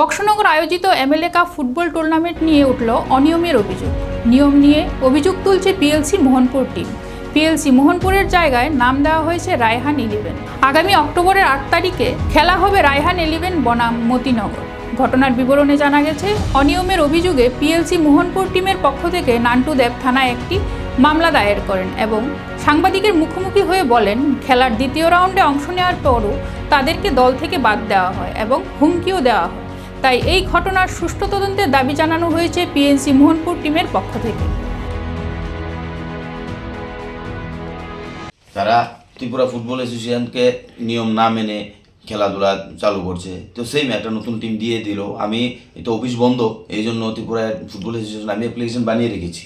বক্সনগর আয়োজিত MLA cup football tournament নিয়ে উঠল অনিয়মের অভিযোগ। নিয়ম নিয়ে অভিযোগ তুলছে পিএলসি মোহনপুর টিম। পিএলসি মোহনপুরের জায়গায় নাম দেওয়া হয়েছে রায়হান ইলেভেন। আগামী অক্টোবরের আট তারিখে খেলা হবে রায়হান ইলেভেন বনাম মতিনগর। ঘটনার বিবরণে জানা গেছে, অনিয়মের অভিযোগে পিএলসি মোহনপুর টিমের পক্ষ থেকে নান্টু দেব থানায় একটি মামলা দায়ের করেন এবং সাংবাদিকের মুখোমুখি হয়ে বলেন, খেলার দ্বিতীয় রাউন্ডে অংশ নেওয়ার পরও তাদেরকে দল থেকে বাদ দেওয়া হয় এবং হুমকিও দেওয়া হয়। তাই এই ঘটনার সুষ্ঠু তদন্তের দাবি জানানো হয়েছে পিএনসি মোহনপুর টিমের পক্ষ থেকে। তারা ত্রিপুরা ফুটবল অ্যাসোসিয়েশনকে নিয়ম না মেনে খেলাধুলা চালু করছে। তো সেম একটা নতুন টিম দিয়ে দিল। আমি তো অফিস বন্ধ এই জন্য ত্রিপুরা ফুটবল অ্যাসোসিয়েশন, আমি অ্যাপ্লিকেশন বানিয়ে রেখেছি।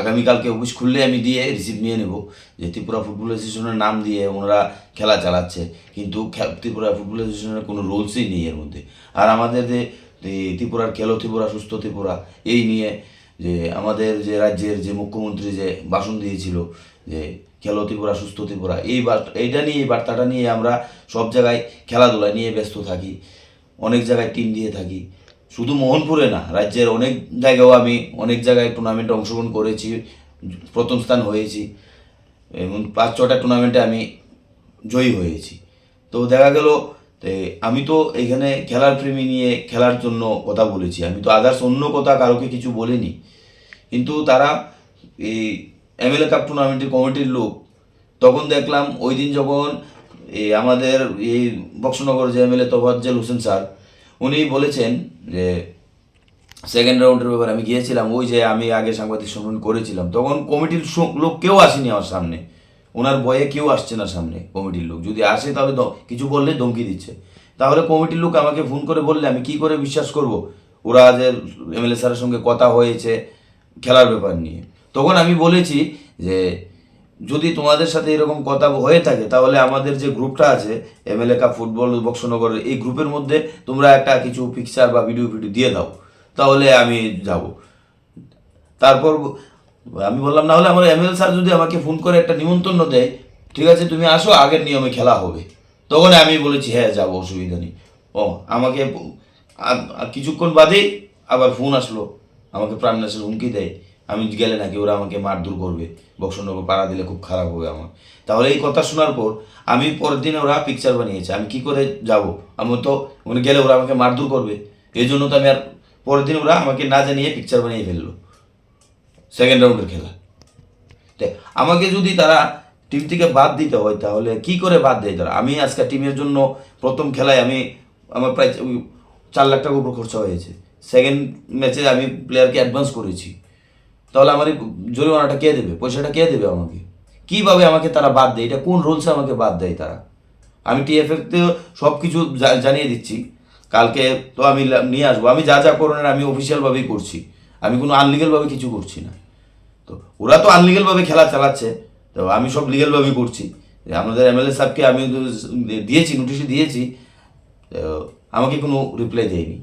আগামীকালকে অফিস খুললে আমি দিয়ে রিসিভ নিয়ে নেব। যে ত্রিপুরা ফুটবল অ্যাসোসিয়েশনের নাম দিয়ে ওনারা খেলা চালাচ্ছে। কিন্তু ত্রিপুরা ফুটবল অ্যাসোসিয়েশনের কোনো রুলসই নেই এর মধ্যে। আর আমাদের যে ত্রিপুরার খেলো ত্রিপুরা, সুস্থ ত্রিপুরা, এই নিয়ে যে আমাদের যে রাজ্যের যে মুখ্যমন্ত্রী যে ভাষণ দিয়েছিল যে খেলো ত্রিপুরা, সুস্থ ত্রিপুরা, এই এইটা নিয়ে, এই বার্তাটা নিয়ে আমরা সব জায়গায় খেলাধুলা নিয়ে ব্যস্ত থাকি। অনেক জায়গায় টিম দিয়ে থাকি। শুধু মোহনপুরে না, রাজ্যের অনেক জায়গাও আমি, অনেক জায়গায় টুর্নামেন্টে অংশগ্রহণ করেছি, প্রথম স্থান হয়েছি, এবং পাঁচ ছটা টুর্নামেন্টে আমি জয়ী হয়েছি। তো দেখা গেল আমি তো এখানে খেলার প্রেমী নিয়ে খেলার জন্য কথা বলেছি। আমি তো আদার্স অন্য কথা কারোকে কিছু বলিনি। কিন্তু তারা এই এমএলএ কাপ টুর্নামেন্টের কমিটির লোক, তখন দেখলাম ওই দিন যখন এই আমাদের এই বক্সনগর যে এমএলএ তোফাজ্জল হোসেন স্যার উনি বলেছেন যে সেকেন্ড রাউন্ডের ব্যাপারে আমি গিয়েছিলাম, ওই যে আমি আগে সাংবাদিক সম্মেলন করেছিলাম, তখন কমিটির লোক কেউ আসেনি আমার সামনে। ওনার ভয়ে কেউ আসছে না সামনে কমিটির লোক। যদি আসে তাহলে কিছু বললে ধমকি দিচ্ছে। তাহলে কমিটির লোক আমাকে ফোন করে বললে, আমি কি করে বিশ্বাস করব? ওরা যে এমএলএ স্যারের সঙ্গে কথা হয়েছে, খেলার ব্যাপার নিয়ে। তখন আমি বলেছি যে যদি তোমাদের সাথে এরকম কথা হয়ে থাকে, তাহলে আমাদের যে গ্রুপটা আছে, এমএলএ কাপ ফুটবল বক্সনগরের এই গ্রুপের মধ্যে তোমরা একটা কিছু পিকচার বা ভিডিও ভিডিও দিয়ে দাও। তাহলে আমি যাব। তারপর আমি বললাম, না হলে আমার এমএল স্যার যদি আমাকে ফোন করে একটা নিমন্ত্রণ দেয়, ঠিক আছে, তুমি আসো, আগের নিয়মে খেলা হবে। তখন আমি বলেছি হ্যাঁ যাব, অসুবিধা নেই। ও, আমাকে কিছুক্ষণ বাদেই আবার ফোন আসলো। আমাকে প্রাণ প্রাণনাশের হুমকি দেয়। আমি গেলে নাকি ওরা আমাকে মারধর করবে বক্সনগর পাড়া দিলে খুব খারাপ হবে আমার। তাহলে এই কথা শোনার পর আমি পরের দিন ওরা পিকচার বানিয়েছে, আমি কি করে যাব? আমি তো ওখানে গেলে ওরা আমাকে মারধর করবে। এই জন্য তো আমি আর পরের দিন ওরা আমাকে না জানিয়ে পিকচার বানিয়ে ফেলল। সেকেন্ড রাউন্ডের খেলা। আমাকে যদি তারা টিম থেকে বাদ দিতে হয়, তাহলে কি করে বাদ দেয় তারা? আমি আজকে টিমের জন্য প্রথম খেলায় আমি, আমার প্রায় চার লাখ টাকার উপর খরচা হয়েছে। সেকেন্ড ম্যাচে আমি প্লেয়ারকে অ্যাডভান্স করেছি। তাহলে আমার এই জরিমানাটা কে দেবে? পয়সাটা কে দেবে আমাকে? কীভাবে আমাকে তারা বাদ দেয়? এটা কোন রুলসে আমাকে বাদ দেয় তারা? আমি টিএফএতে সব কিছু জানিয়ে দিচ্ছি। কালকে তো আমি নিয়ে আসব। আমি যা যা করণের আমি অফিসিয়ালভাবেই করছি। আমি কোনো আনলিগেলভাবে কিছু করছি না। তো ওরা তো আনলিগেলভাবে খেলা চালাচ্ছে। তো আমি সব লিগেলভাবেই করছি। আমাদের এমএলএ সাহেবকে আমি দিয়েছি নোটিশে দিয়েছি। আমাকে কোনো রিপ্লাই দেয়নি।